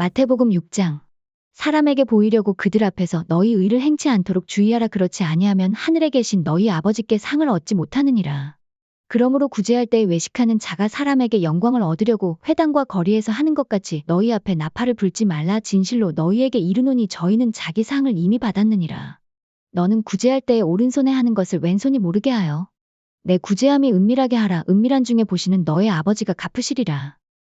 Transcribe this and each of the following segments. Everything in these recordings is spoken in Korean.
마태복음 6장. 사람에게 보이려고 그들 앞에서 너희 의를 행치 않도록 주의하라 그렇지 아니하면 하늘에 계신 너희 아버지께 상을 얻지 못하느니라. 그러므로 구제할 때에 외식하는 자가 사람에게 영광을 얻으려고 회당과 거리에서 하는 것 같이 너희 앞에 나팔을 불지 말라 진실로 너희에게 이르노니 저희는 자기 상을 이미 받았느니라. 너는 구제할 때에 오른손에 하는 것을 왼손이 모르게 하여 내 구제함이 은밀하게 하라 은밀한 중에 보시는 너의 아버지가 갚으시리라.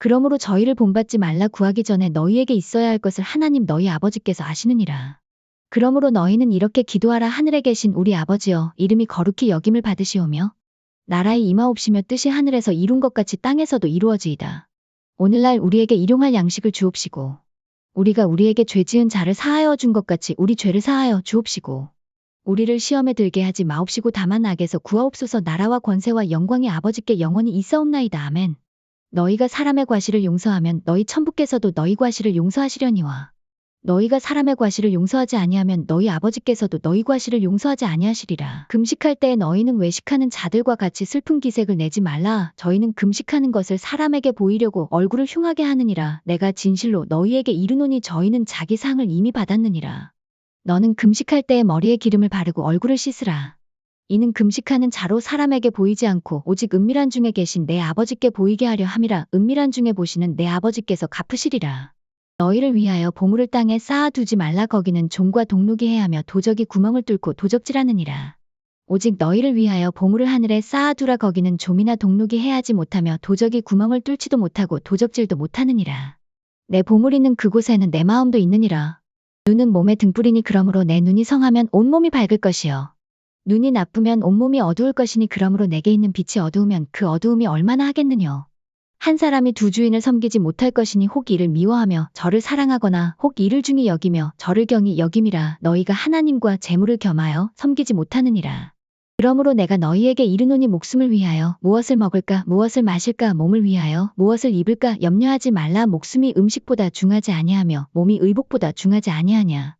그러므로 저희를 본받지 말라 구하기 전에 너희에게 있어야 할 것을 하나님 너희 아버지께서 아시느니라. 그러므로 너희는 이렇게 기도하라 하늘에 계신 우리 아버지여 이름이 거룩히 여김을 받으시오며 나라의 임하옵시며 뜻이 하늘에서 이룬 것 같이 땅에서도 이루어지이다. 오늘날 우리에게 일용할 양식을 주옵시고 우리가 우리에게 죄 지은 자를 사하여 준 것 같이 우리 죄를 사하여 주옵시고 우리를 시험에 들게 하지 마옵시고 다만 악에서 구하옵소서 나라와 권세와 영광이 아버지께 영원히 있사옵나이다 아멘. 너희가 사람의 과실을 용서하면 너희 천부께서도 너희 과실을 용서하시려니와 너희가 사람의 과실을 용서하지 아니하면 너희 아버지께서도 너희 과실을 용서하지 아니하시리라. 금식할 때 너희는 외식하는 자들과 같이 슬픈 기색을 내지 말라. 저희는 금식하는 것을 사람에게 보이려고 얼굴을 흉하게 하느니라. 내가 진실로 너희에게 이르노니 저희는 자기 상을 이미 받았느니라. 너는 금식할 때에 머리에 기름을 바르고 얼굴을 씻으라. 이는 금식하는 자로 사람에게 보이지 않고 오직 은밀한 중에 계신 내 아버지께 보이게 하려 함이라 은밀한 중에 보시는 내 아버지께서 갚으시리라. 너희를 위하여 보물을 땅에 쌓아두지 말라 거기는 종과 동록이 해하며 도적이 구멍을 뚫고 도적질하느니라. 오직 너희를 위하여 보물을 하늘에 쌓아두라 거기는 좀이나 동록이 해하지 못하며 도적이 구멍을 뚫지도 못하고 도적질도 못하느니라. 내 보물 있는 그곳에는 내 마음도 있느니라. 눈은 몸의 등불이니 그러므로 내 눈이 성하면 온몸이 밝을 것이요. 눈이 나쁘면 온몸이 어두울 것이니 그러므로 내게 있는 빛이 어두우면 그 어두움이 얼마나 하겠느뇨. 한 사람이 두 주인을 섬기지 못할 것이니 혹 이를 미워하며 저를 사랑하거나 혹 이를 중히 여기며 저를 경히 여김이라 너희가 하나님과 재물을 겸하여 섬기지 못하느니라. 그러므로 내가 너희에게 이르노니 목숨을 위하여 무엇을 먹을까 무엇을 마실까 몸을 위하여 무엇을 입을까 염려하지 말라 목숨이 음식보다 중하지 아니하며 몸이 의복보다 중하지 아니하냐.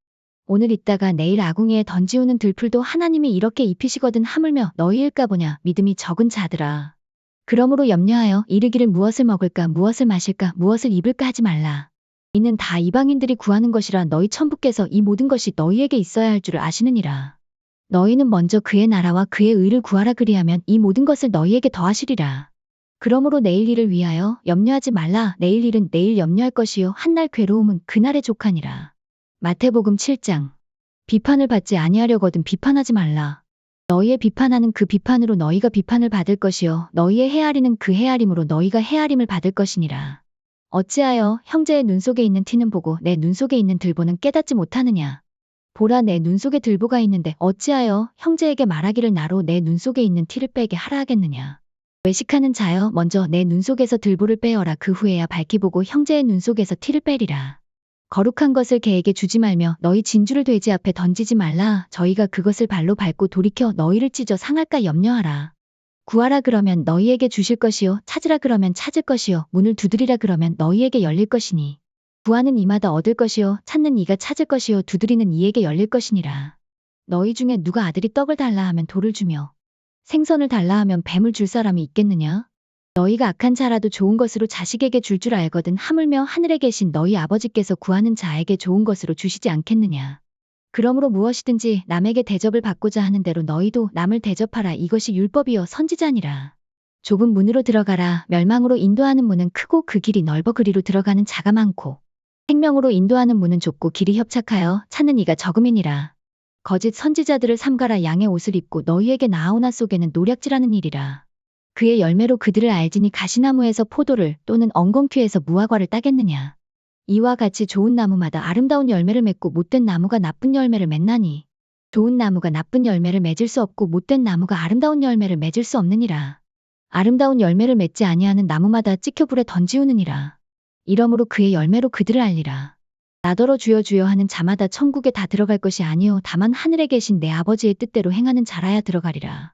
오늘 있다가 내일 아궁이에 던지우는 들풀도 하나님이 이렇게 입히시거든 하물며 너희일까 보냐 믿음이 적은 자들아. 그러므로 염려하여 이르기를 무엇을 먹을까 무엇을 마실까 무엇을 입을까 하지 말라. 이는 다 이방인들이 구하는 것이라 너희 천부께서 이 모든 것이 너희에게 있어야 할 줄을 아시느니라. 너희는 먼저 그의 나라와 그의 의를 구하라 그리하면 이 모든 것을 너희에게 더하시리라. 그러므로 내일 일을 위하여 염려하지 말라. 내일 일은 내일 염려할 것이요 한날 괴로움은 그날의 족하니라. 마태복음 7장. 비판을 받지 아니하려거든 비판하지 말라. 너희의 비판하는 그 비판으로 너희가 비판을 받을 것이요 너희의 헤아리는 그 헤아림으로 너희가 헤아림을 받을 것이니라. 어찌하여 형제의 눈 속에 있는 티는 보고 내 눈 속에 있는 들보는 깨닫지 못하느냐. 보라 내 눈 속에 들보가 있는데 어찌하여 형제에게 말하기를 나로 내 눈 속에 있는 티를 빼게 하라 하겠느냐. 외식하는 자여 먼저 내 눈 속에서 들보를 빼어라 그 후에야 밝히 보고 형제의 눈 속에서 티를 빼리라. 거룩한 것을 개에게 주지 말며 너희 진주를 돼지 앞에 던지지 말라 저희가 그것을 발로 밟고 돌이켜 너희를 찢어 상할까 염려하라. 구하라 그러면 너희에게 주실 것이요 찾으라 그러면 찾을 것이요 문을 두드리라 그러면 너희에게 열릴 것이니 구하는 이마다 얻을 것이요 찾는 이가 찾을 것이요 두드리는 이에게 열릴 것이니라. 너희 중에 누가 아들이 떡을 달라 하면 돌을 주며 생선을 달라 하면 뱀을 줄 사람이 있겠느냐? 너희가 악한 자라도 좋은 것으로 자식에게 줄줄 알거든 하물며 하늘에 계신 너희 아버지께서 구하는 자에게 좋은 것으로 주시지 않겠느냐. 그러므로 무엇이든지 남에게 대접을 받고자 하는 대로 너희도 남을 대접하라 이것이 율법이요 선지자니라. 좁은 문으로 들어가라 멸망으로 인도하는 문은 크고 그 길이 넓어 그리로 들어가는 자가 많고 생명으로 인도하는 문은 좁고 길이 협착하여 찾는 이가 적음이니라. 거짓 선지자들을 삼가라 양의 옷을 입고 너희에게 나아오나 속에는 노략질하는 일이라. 그의 열매로 그들을 알지니 가시나무에서 포도를 또는 엉겅퀴에서 무화과를 따겠느냐. 이와 같이 좋은 나무마다 아름다운 열매를 맺고 못된 나무가 나쁜 열매를 맺나니 좋은 나무가 나쁜 열매를 맺을 수 없고 못된 나무가 아름다운 열매를 맺을 수 없느니라. 아름다운 열매를 맺지 아니하는 나무마다 찍혀 불에 던지우느니라. 이러므로 그의 열매로 그들을 알리라. 나더러 주여 주여 하는 자마다 천국에 다 들어갈 것이 아니요 다만 하늘에 계신 내 아버지의 뜻대로 행하는 자라야 들어가리라.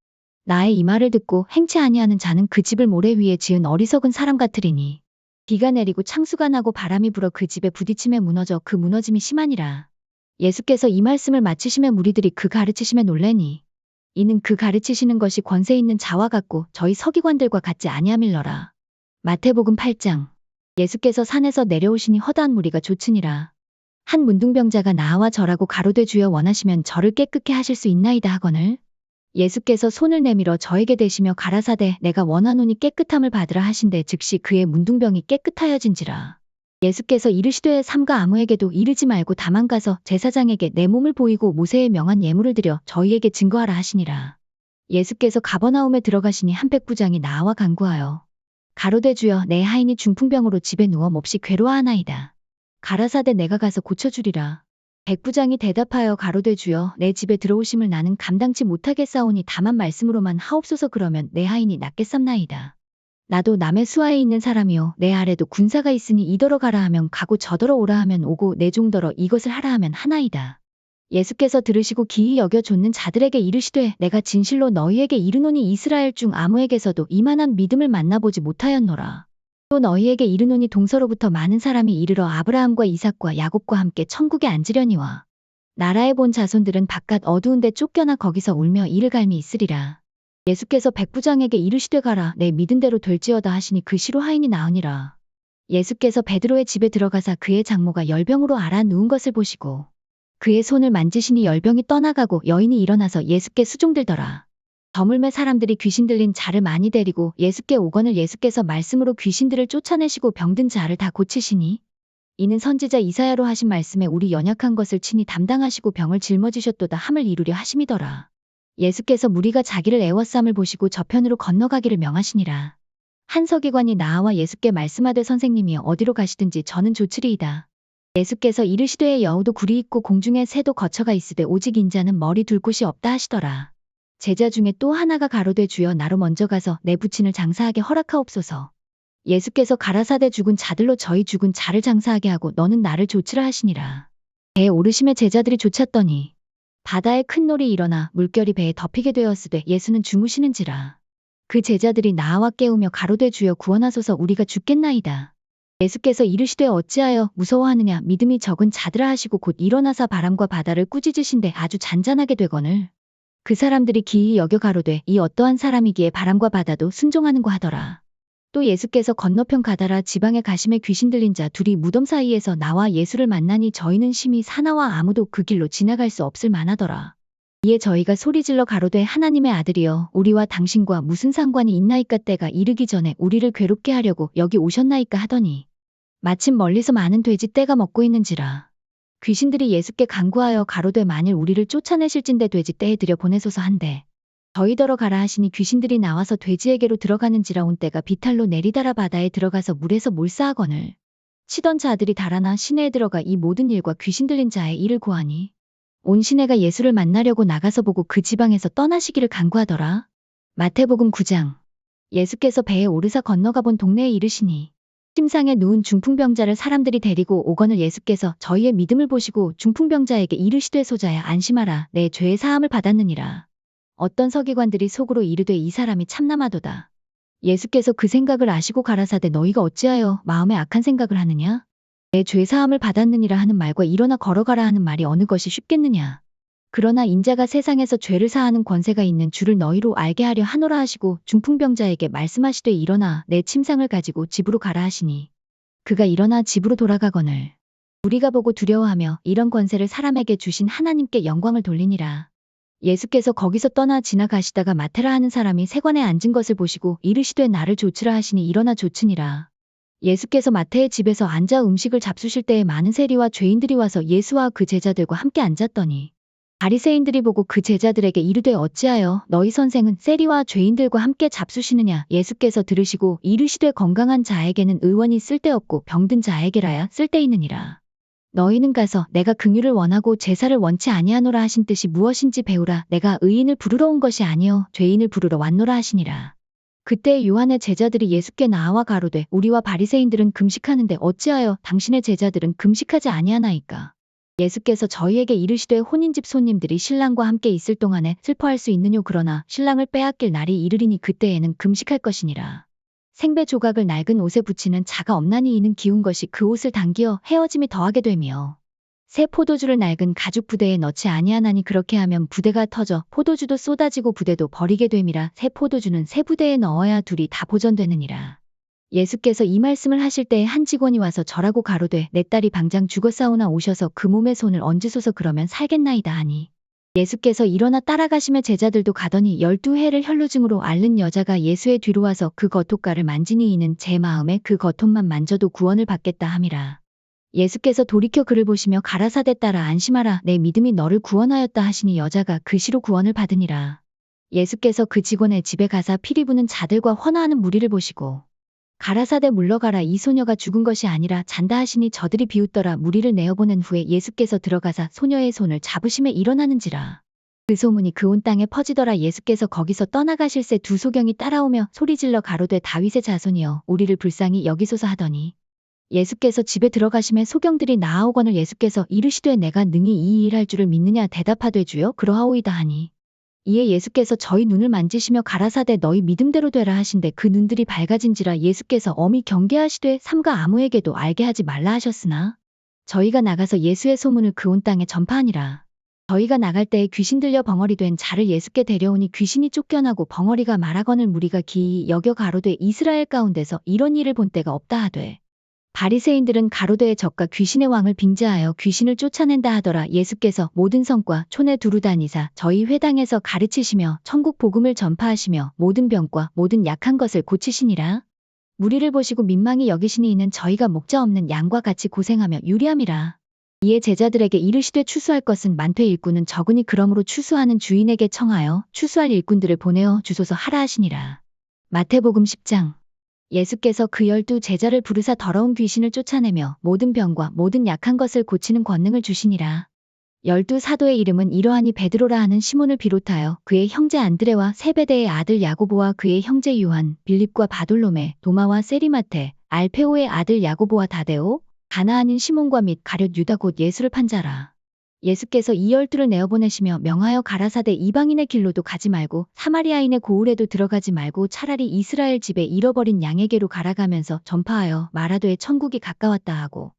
나의 이 말을 듣고 행치 아니하는 자는 그 집을 모래 위에 지은 어리석은 사람 같으리니 비가 내리고 창수가 나고 바람이 불어 그 집에 부딪힘에 무너져 그 무너짐이 심하니라. 예수께서 이 말씀을 마치심에 무리들이 그 가르치심에 놀래니 이는 그 가르치시는 것이 권세 있는 자와 같고 저희 서기관들과 같지 아니함일러라. 마태복음 8장 예수께서 산에서 내려오시니 허다한 무리가 조치니라. 한 문둥병자가 나와 절하고 가로되 주여 원하시면 저를 깨끗게 하실 수 있나이다 하거늘 예수께서 손을 내밀어 저에게 대시며 가라사대 내가 원하노니 깨끗함을 받으라 하신대 즉시 그의 문둥병이 깨끗하여진지라. 예수께서 이르시되 삼가 아무에게도 이르지 말고 다만 가서 제사장에게 내 몸을 보이고 모세의 명한 예물을 드려 저희에게 증거하라 하시니라. 예수께서 가버나움에 들어가시니 한 백부장이 나와 간구하여 가로되 주여 내 하인이 중풍병으로 집에 누워 몹시 괴로워하나이다. 가라사대 내가 가서 고쳐주리라. 백부장이 대답하여 가로되 주여 내 집에 들어오심을 나는 감당치 못하겠사오니 다만 말씀으로만 하옵소서 그러면 내 하인이 낫겠삼나이다. 나도 남의 수하에 있는 사람이요 내 아래도 군사가 있으니 이더러 가라 하면 가고 저더러 오라 하면 오고 내 종더러 이것을 하라 하면 하나이다. 예수께서 들으시고 기이 여겨 좇는 자들에게 이르시되 내가 진실로 너희에게 이르노니 이스라엘 중 아무에게서도 이만한 믿음을 만나보지 못하였노라. 또 너희에게 이르노니 동서로부터 많은 사람이 이르러 아브라함과 이삭과 야곱과 함께 천국에 앉으려니와 나라에 본 자손들은 바깥 어두운 데 쫓겨나 거기서 울며 이를 갈미 있으리라. 예수께서 백부장에게 이르시되 가라 내 믿은 대로 될지어다 하시니 그 시로 하인이 나으니라. 예수께서 베드로의 집에 들어가사 그의 장모가 열병으로 알아 누운 것을 보시고 그의 손을 만지시니 열병이 떠나가고 여인이 일어나서 예수께 수종들더라. 저물매 사람들이 귀신 들린 자를 많이 데리고 예수께 오거늘 예수께서 말씀으로 귀신들을 쫓아내시고 병든 자를 다 고치시니 이는 선지자 이사야로 하신 말씀에 우리 연약한 것을 친히 담당하시고 병을 짊어지셨도다 함을 이루려 하심이더라. 예수께서 무리가 자기를 애워쌈을 보시고 저편으로 건너가기를 명하시니라. 한 서기관이 나와 예수께 말씀하되 선생님이 어디로 가시든지 저는 조치리이다. 예수께서 이르시되 여우도 굴이 있고 공중에 새도 거처가 있으되 오직 인자는 머리 둘 곳이 없다 하시더라. 제자 중에 또 하나가 가로되 주여 나로 먼저 가서 내 부친을 장사하게 허락하옵소서. 예수께서 가라사대 죽은 자들로 저희 죽은 자를 장사하게 하고 너는 나를 조치라 하시니라. 배에 오르심에 제자들이 쫓았더니 바다에 큰 놀이 일어나 물결이 배에 덮이게 되었으되 예수는 주무시는지라. 그 제자들이 나와 깨우며 가로되 주여 구원하소서 우리가 죽겠나이다. 예수께서 이르시되 어찌하여 무서워하느냐 믿음이 적은 자들아 하시고 곧 일어나사 바람과 바다를 꾸짖으신데 아주 잔잔하게 되거늘. 그 사람들이 기이 여겨 가로되 이 어떠한 사람이기에 바람과 바다도 순종하는고 하더라. 또 예수께서 건너편 가다라 지방에 가심에 귀신 들린 자 둘이 무덤 사이에서 나와 예수를 만나니 저희는 심히 사나와 아무도 그 길로 지나갈 수 없을 만하더라. 이에 저희가 소리질러 가로되 하나님의 아들이여 우리와 당신과 무슨 상관이 있나이까 때가 이르기 전에 우리를 괴롭게 하려고 여기 오셨나이까 하더니 마침 멀리서 많은 돼지 떼가 먹고 있는지라. 귀신들이 예수께 간구하여 가로되 만일 우리를 쫓아내실진대 돼지 떼에 들여 보내소서 한데 저희더러 가라 하시니 귀신들이 나와서 돼지에게로 들어가는지라 온 때가 비탈로 내리다라 바다에 들어가서 물에서 몰사하거늘 치던 자들이 달아나 시내에 들어가 이 모든 일과 귀신 들린 자의 일을 고하니 온 시내가 예수를 만나려고 나가서 보고 그 지방에서 떠나시기를 간구하더라. 마태복음 9장 예수께서 배에 오르사 건너가 본 동네에 이르시니 심상에 누운 중풍병자를 사람들이 데리고 오거늘 예수께서 저희의 믿음을 보시고 중풍병자에게 이르시되 소자야 안심하라 내 죄의 사함을 받았느니라. 어떤 서기관들이 속으로 이르되 이 사람이 참남하도다. 예수께서 그 생각을 아시고 가라사대 너희가 어찌하여 마음에 악한 생각을 하느냐? 내 죄 사함을 받았느니라 하는 말과 일어나 걸어가라 하는 말이 어느 것이 쉽겠느냐? 그러나 인자가 세상에서 죄를 사하는 권세가 있는 줄을 너희로 알게 하려 하노라 하시고 중풍병자에게 말씀하시되 일어나 내 침상을 가지고 집으로 가라 하시니 그가 일어나 집으로 돌아가거늘 우리가 보고 두려워하며 이런 권세를 사람에게 주신 하나님께 영광을 돌리니라. 예수께서 거기서 떠나 지나가시다가 마테라 하는 사람이 세관에 앉은 것을 보시고 이르시되 나를 조치라 하시니 일어나 조치니라. 예수께서 마태의 집에서 앉아 음식을 잡수실 때에 많은 세리와 죄인들이 와서 예수와 그 제자들과 함께 앉았더니 바리새인들이 보고 그 제자들에게 이르되 어찌하여 너희 선생은 세리와 죄인들과 함께 잡수시느냐 예수께서 들으시고 이르시되 건강한 자에게는 의원이 쓸데없고 병든 자에게라야 쓸데있느니라. 너희는 가서 내가 긍휼을 원하고 제사를 원치 아니하노라 하신 뜻이 무엇인지 배우라 내가 의인을 부르러 온 것이 아니요 죄인을 부르러 왔노라 하시니라. 그때 요한의 제자들이 예수께 나와 가로되 우리와 바리새인들은 금식하는데 어찌하여 당신의 제자들은 금식하지 아니하나이까 예수께서 저희에게 이르시되 혼인집 손님들이 신랑과 함께 있을 동안에 슬퍼할 수 있느뇨? 그러나 신랑을 빼앗길 날이 이르리니 그때에는 금식할 것이니라. 생배 조각을 낡은 옷에 붙이는 자가 없나니 이는 기운 것이 그 옷을 당기어 헤어짐이 더하게 되며 새 포도주를 낡은 가죽 부대에 넣지 아니하나니 그렇게 하면 부대가 터져 포도주도 쏟아지고 부대도 버리게 됨이라. 새 포도주는 새 부대에 넣어야 둘이 다 보존되느니라. 예수께서 이 말씀을 하실 때에 한 직원이 와서 절하고 가로되 내 딸이 방장 죽었사오나 오셔서 그 몸에 손을 얹으소서 그러면 살겠나이다 하니 예수께서 일어나 따라가시며 제자들도 가더니 열두 해를 혈루증으로 앓는 여자가 예수의 뒤로 와서 그 겉옷가를 만지니 이는 제 마음에 그 겉옷만 만져도 구원을 받겠다 함이라. 예수께서 돌이켜 그를 보시며 가라사대 따라 안심하라 내 믿음이 너를 구원하였다 하시니 여자가 그 시로 구원을 받으니라. 예수께서 그 직원의 집에 가사 피리 부는 자들과 헌화하는 무리를 보시고 가라사대 물러가라 이 소녀가 죽은 것이 아니라 잔다 하시니 저들이 비웃더라 무리를 내어보낸 후에 예수께서 들어가사 소녀의 손을 잡으심에 일어나는지라. 그 소문이 그 온 땅에 퍼지더라 예수께서 거기서 떠나가실새 두 소경이 따라오며 소리질러 가로되 다윗의 자손이여 우리를 불쌍히 여기소서 하더니 예수께서 집에 들어가심에 소경들이 나아오거늘 예수께서 이르시되 내가 능히 이 일할 줄을 믿느냐 대답하되 주여 그러하오이다 하니 이에 예수께서 저희 눈을 만지시며 가라사대 너희 믿음대로 되라 하신데 그 눈들이 밝아진지라 예수께서 엄히 경계하시되 삼가 아무에게도 알게 하지 말라 하셨으나 저희가 나가서 예수의 소문을 그 온 땅에 전파하니라. 저희가 나갈 때에 귀신 들려 벙어리 된 자를 예수께 데려오니 귀신이 쫓겨나고 벙어리가 말하거늘 무리가 기이 여겨 가로되 이스라엘 가운데서 이런 일을 본 때가 없다 하되 바리새인들은 가로대의 적과 귀신의 왕을 빙자하여 귀신을 쫓아낸다 하더라. 예수께서 모든 성과 촌에 두루 다니사 저희 회당에서 가르치시며 천국 복음을 전파하시며 모든 병과 모든 약한 것을 고치시니라. 무리를 보시고 민망히 여기시니 이는 저희가 목자 없는 양과 같이 고생하며 유리함이라. 이에 제자들에게 이르시되 추수할 것은 많되 일꾼은 적으니 그러므로 추수하는 주인에게 청하여 추수할 일꾼들을 보내어 주소서 하라 하시니라. 마태복음 10장 예수께서 그 열두 제자를 부르사 더러운 귀신을 쫓아내며 모든 병과 모든 약한 것을 고치는 권능을 주시니라. 열두 사도의 이름은 이러하니 베드로라 하는 시몬을 비롯하여 그의 형제 안드레와 세베대의 아들 야고보와 그의 형제 요한, 빌립과 바돌로메, 도마와 세리마테, 알페오의 아들 야고보와 다데오, 가나안인 시몬과 및 가룟 유다 곧 예수를 판자라. 예수께서 이 열두를 내어보내시며 명하여 가라사대 이방인의 길로도 가지 말고 사마리아인의 고을에도 들어가지 말고 차라리 이스라엘 집에 잃어버린 양에게로 갈아가면서 전파하여 말하되 천국이 가까웠다 하고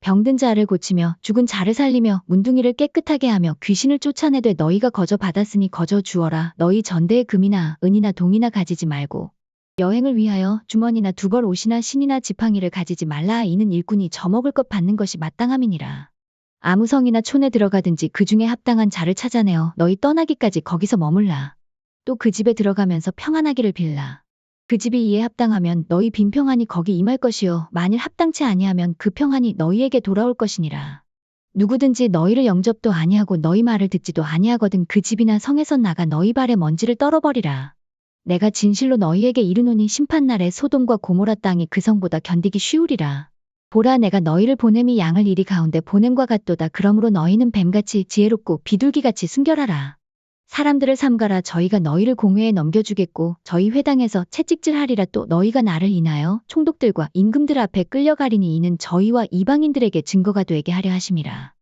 병든 자를 고치며 죽은 자를 살리며 문둥이를 깨끗하게 하며 귀신을 쫓아내되 너희가 거저 받았으니 거저 주어라 너희 전대의 금이나 은이나 동이나 가지지 말고 여행을 위하여 주머니나 두벌 옷이나 신이나 지팡이를 가지지 말라 이는 일꾼이 저먹을 것 받는 것이 마땅함이니라. 아무 성이나 촌에 들어가든지 그 중에 합당한 자를 찾아내어 너희 떠나기까지 거기서 머물라. 또 그 집에 들어가면서 평안하기를 빌라. 그 집이 이에 합당하면 너희 빈평안이 거기 임할 것이요 만일 합당치 아니하면 그 평안이 너희에게 돌아올 것이니라. 누구든지 너희를 영접도 아니하고 너희 말을 듣지도 아니하거든 그 집이나 성에서 나가 너희 발에 먼지를 떨어버리라. 내가 진실로 너희에게 이르노니 심판날에 소돔과 고모라 땅이 그 성보다 견디기 쉬우리라. 보라 내가 너희를 보냄이 양을 이리 가운데 보냄과 같도다. 그러므로 너희는 뱀같이 지혜롭고 비둘기같이 순결하라. 사람들을 삼가라 저희가 너희를 공회에 넘겨주겠고 저희 회당에서 채찍질하리라 또 너희가 나를 인하여 총독들과 임금들 앞에 끌려가리니 이는 저희와 이방인들에게 증거가 되게 하려 하심이라.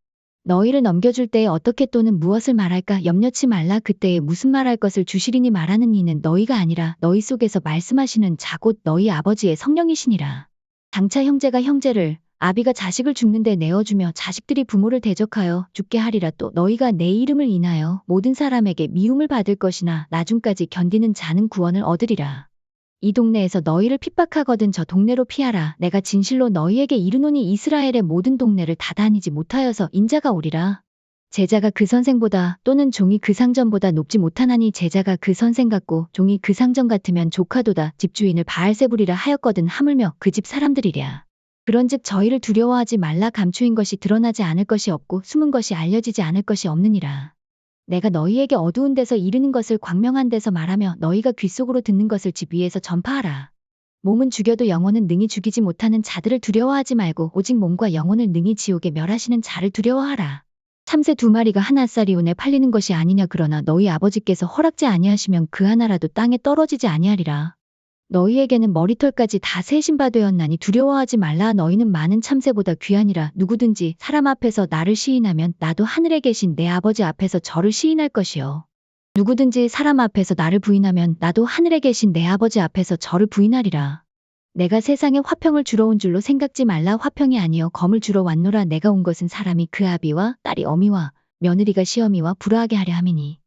너희를 넘겨줄 때에 어떻게 또는 무엇을 말할까 염려치 말라 그때에 무슨 말할 것을 주시리니 말하는 이는 너희가 아니라 너희 속에서 말씀하시는 자곧 너희 아버지의 성령이시니라. 장차 형제가 형제를 아비가 자식을 죽는데 내어주며 자식들이 부모를 대적하여 죽게 하리라 또 너희가 내 이름을 인하여 모든 사람에게 미움을 받을 것이나 나중까지 견디는 자는 구원을 얻으리라. 이 동네에서 너희를 핍박하거든 저 동네로 피하라. 내가 진실로 너희에게 이르노니 이스라엘의 모든 동네를 다 다니지 못하여서 인자가 오리라. 제자가 그 선생보다 또는 종이 그 상전보다 높지 못하나니 제자가 그 선생 같고 종이 그 상전 같으면 조카도다 집주인을 바알세부리라 하였거든 하물며 그 집 사람들이랴. 그런즉 저희를 두려워하지 말라 감추인 것이 드러나지 않을 것이 없고 숨은 것이 알려지지 않을 것이 없느니라. 내가 너희에게 어두운 데서 이르는 것을 광명한 데서 말하며 너희가 귓속으로 듣는 것을 집 위에서 전파하라. 몸은 죽여도 영혼은 능히 죽이지 못하는 자들을 두려워하지 말고 오직 몸과 영혼을 능히 지옥에 멸하시는 자를 두려워하라. 참새 두 마리가 한 아싸리온에 팔리는 것이 아니냐 그러나 너희 아버지께서 허락지 아니하시면 그 하나라도 땅에 떨어지지 아니하리라. 너희에게는 머리털까지 다 세신바 되었나니 두려워하지 말라 너희는 많은 참새보다 귀하니라 누구든지 사람 앞에서 나를 시인하면 나도 하늘에 계신 내 아버지 앞에서 저를 시인할 것이요. 누구든지 사람 앞에서 나를 부인하면 나도 하늘에 계신 내 아버지 앞에서 저를 부인하리라. 내가 세상에 화평을 주러 온 줄로 생각지 말라 화평이 아니여 검을 주러 왔노라 내가 온 것은 사람이 그 아비와 딸이 어미와 며느리가 시어미와 불화하게 하려 함이니.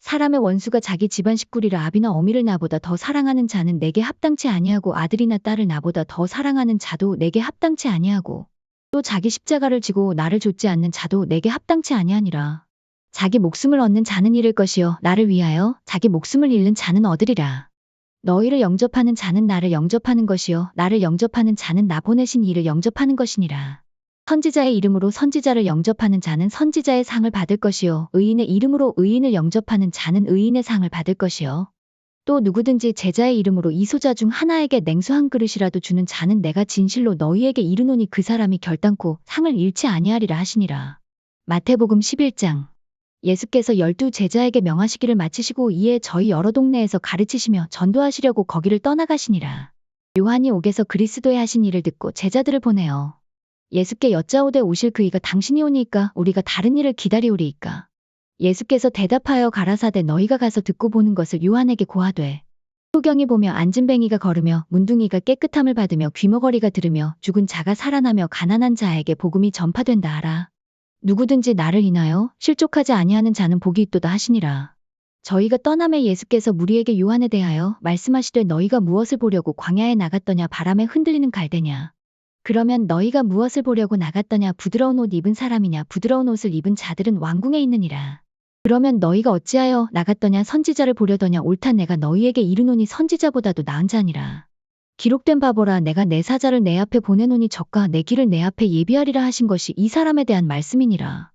사람의 원수가 자기 집안 식구리라 아비나 어미를 나보다 더 사랑하는 자는 내게 합당치 아니하고 아들이나 딸을 나보다 더 사랑하는 자도 내게 합당치 아니하고 또 자기 십자가를 지고 나를 좇지 않는 자도 내게 합당치 아니하니라. 자기 목숨을 얻는 자는 잃을 것이요 나를 위하여 자기 목숨을 잃는 자는 얻으리라 너희를 영접하는 자는 나를 영접하는 것이요 나를 영접하는 자는 나 보내신 이를 영접하는 것이니라. 선지자의 이름으로 선지자를 영접하는 자는 선지자의 상을 받을 것이요 의인의 이름으로 의인을 영접하는 자는 의인의 상을 받을 것이요. 또 누구든지 제자의 이름으로 이소자 중 하나에게 냉수 한 그릇이라도 주는 자는 내가 진실로 너희에게 이르노니 그 사람이 결단코 상을 잃지 아니하리라 하시니라. 마태복음 11장 예수께서 열두 제자에게 명하시기를 마치시고 이에 저희 여러 동네에서 가르치시며 전도하시려고 거기를 떠나가시니라. 요한이 옥에서 그리스도의 하신 일을 듣고 제자들을 보내어 예수께 여짜오되 오실 그이가 당신이 오니까 우리가 다른 일을 기다리오리이까. 예수께서 대답하여 가라사대 너희가 가서 듣고 보는 것을 요한에게 고하되 소경이 보며 안진뱅이가 걸으며 문둥이가 깨끗함을 받으며 귀머거리가 들으며 죽은 자가 살아나며 가난한 자에게 복음이 전파된다 하라. 누구든지 나를 인하여 실족하지 아니하는 자는 복이 있도다 하시니라. 저희가 떠남에 예수께서 무리에게 요한에 대하여 말씀하시되 너희가 무엇을 보려고 광야에 나갔더냐 바람에 흔들리는 갈대냐. 그러면 너희가 무엇을 보려고 나갔더냐 부드러운 옷 입은 사람이냐 부드러운 옷을 입은 자들은 왕궁에 있느니라. 그러면 너희가 어찌하여 나갔더냐 선지자를 보려더냐 옳다 내가 너희에게 이르노니 선지자보다도 나은 자니라. 기록된 바보라 내가 내 사자를 내 앞에 보내노니 적과 내 길을 내 앞에 예비하리라 하신 것이 이 사람에 대한 말씀이니라.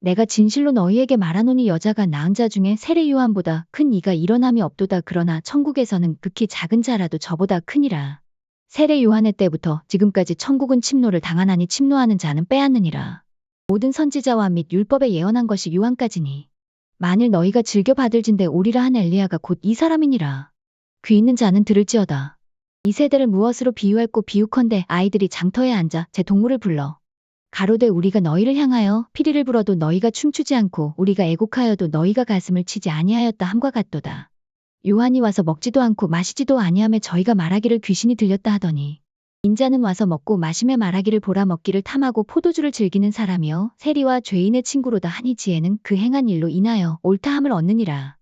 내가 진실로 너희에게 말하노니 여자가 낳은 자 중에 세례 요한보다 큰 이가 일어남이 없도다 그러나 천국에서는 극히 작은 자라도 저보다 크니라. 세례 요한의 때부터 지금까지 천국은 침노를 당하나니 침노하는 자는 빼앗느니라. 모든 선지자와 및 율법에 예언한 것이 요한까지니. 만일 너희가 즐겨 받을진대 오리라 한 엘리야가 곧 이 사람이니라. 귀 있는 자는 들을지어다. 이 세대를 무엇으로 비유할꼬 비유컨대 아이들이 장터에 앉아 제 동물을 불러. 가로되 우리가 너희를 향하여 피리를 불어도 너희가 춤추지 않고 우리가 애곡하여도 너희가 가슴을 치지 아니하였다 함과 같도다. 요한이 와서 먹지도 않고 마시지도 아니하며 저희가 말하기를 귀신이 들렸다 하더니 인자는 와서 먹고 마심에 말하기를 보라 먹기를 탐하고 포도주를 즐기는 사람이요 세리와 죄인의 친구로다 하니 지혜는 그 행한 일로 인하여 옳다함을 얻느니라.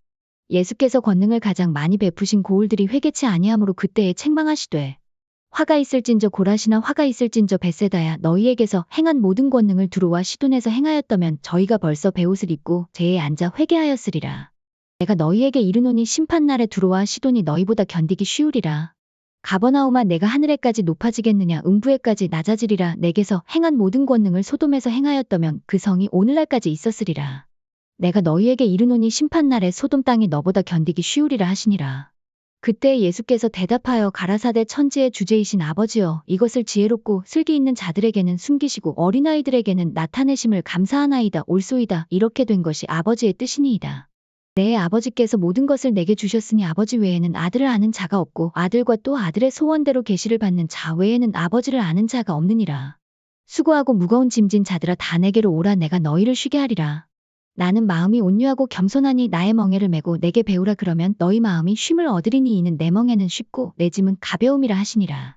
예수께서 권능을 가장 많이 베푸신 고울들이 회개치 아니하므로 그때에 책망하시되 화가 있을진저 고라시나 화가 있을진저 베세다야 너희에게서 행한 모든 권능을 두루와 시돈에서 행하였다면 저희가 벌써 베옷을 입고 제에 앉아 회개하였으리라. 내가 너희에게 이르노니 심판날에 두루와 시돈이 너희보다 견디기 쉬우리라. 가버나오마 내가 하늘에까지 높아지겠느냐 음부에까지 낮아지리라 내게서 행한 모든 권능을 소돔에서 행하였다면 그 성이 오늘날까지 있었으리라. 내가 너희에게 이르노니 심판날에 소돔 땅이 너보다 견디기 쉬우리라 하시니라. 그때 예수께서 대답하여 가라사대 천지의 주제이신 아버지여 이것을 지혜롭고 슬기 있는 자들에게는 숨기시고 어린아이들에게는 나타내심을 감사하나이다 올소이다 이렇게 된 것이 아버지의 뜻이니이다. 내 아버지께서 모든 것을 내게 주셨으니 아버지 외에는 아들을 아는 자가 없고 아들과 또 아들의 소원대로 계시를 받는 자 외에는 아버지를 아는 자가 없느니라. 수고하고 무거운 짐진 자들아 다 내게로 오라 내가 너희를 쉬게 하리라. 나는 마음이 온유하고 겸손하니 나의 멍에를 메고 내게 배우라 그러면 너희 마음이 쉼을 얻으리니 이는 내 멍에는 쉽고 내 짐은 가벼움이라 하시니라.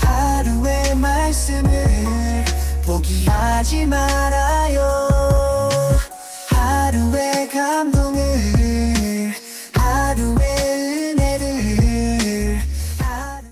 하루의 말씀을 포기하지 마라